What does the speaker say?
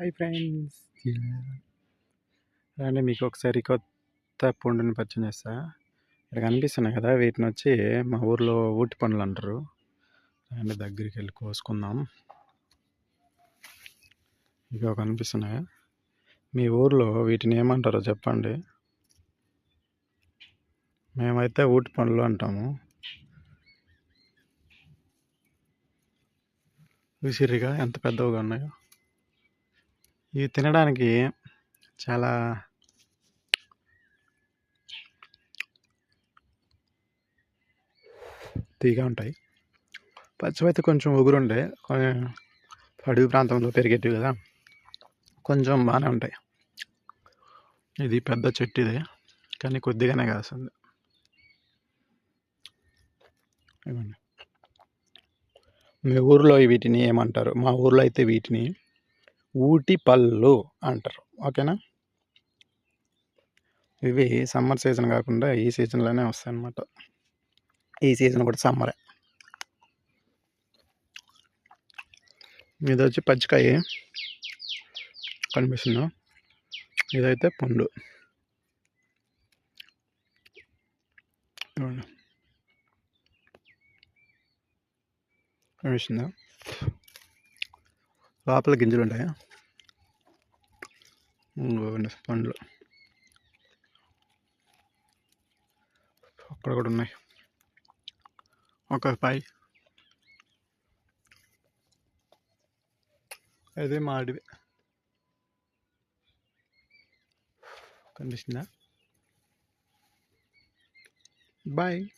Hi friends. రండి మీకు ఒకసారి కొత్త పండుని పరిచయం చేస్తా. ఇక్కడ కనిపిస్తున్నాయి కదా వీటిని వచ్చి మా ఊర్లో ఊటి పండ్లు అంటారు. రండి దగ్గరికి వెళ్ళి కోసుకుందాం. ఇక కనిపిస్తున్నాయి. మీ ఊర్లో వీటిని ఏమంటారో చెప్పండి. మేమైతే ఊటి పండ్లు అంటాము. విసిరిగా ఎంత పెద్దవిగా ఉన్నాయో. ఇవి తినడానికి చాలా తీగా ఉంటాయి. పచ్చివైతే కొంచెం ఉగురుండే. అడవి ప్రాంతంలో పెరిగేటివి కదా. కొంచెం బాగానే ఉంటాయి. ఇది పెద్ద చెట్టు ఇది కానీ కొద్దిగానే కాస్తుంది. ఇవ్వండి. మీ ఊర్లో వీటిని ఏమంటారు? మా ఊర్లో అయితే వీటిని ఊటి పళ్ళు అంటారు. ఓకేనా? ఇవి సమ్మర్ సీజన్ కాకుండా ఈ సీజన్లోనే వస్తాయి అన్నమాట ఈ సీజన్ కూడా సమ్మరే. ఇది వచ్చి పచ్చికాయ కనిపిస్తుందా? ఇదైతే పండు. కనిపిస్తుందా? లోపల గింజలు ఉంటాయా? పండ్లు అక్కడ కూడా ఉన్నాయి. ఒక పై. అదే మాడివి. కనిపిస్తుందా? బాయ్.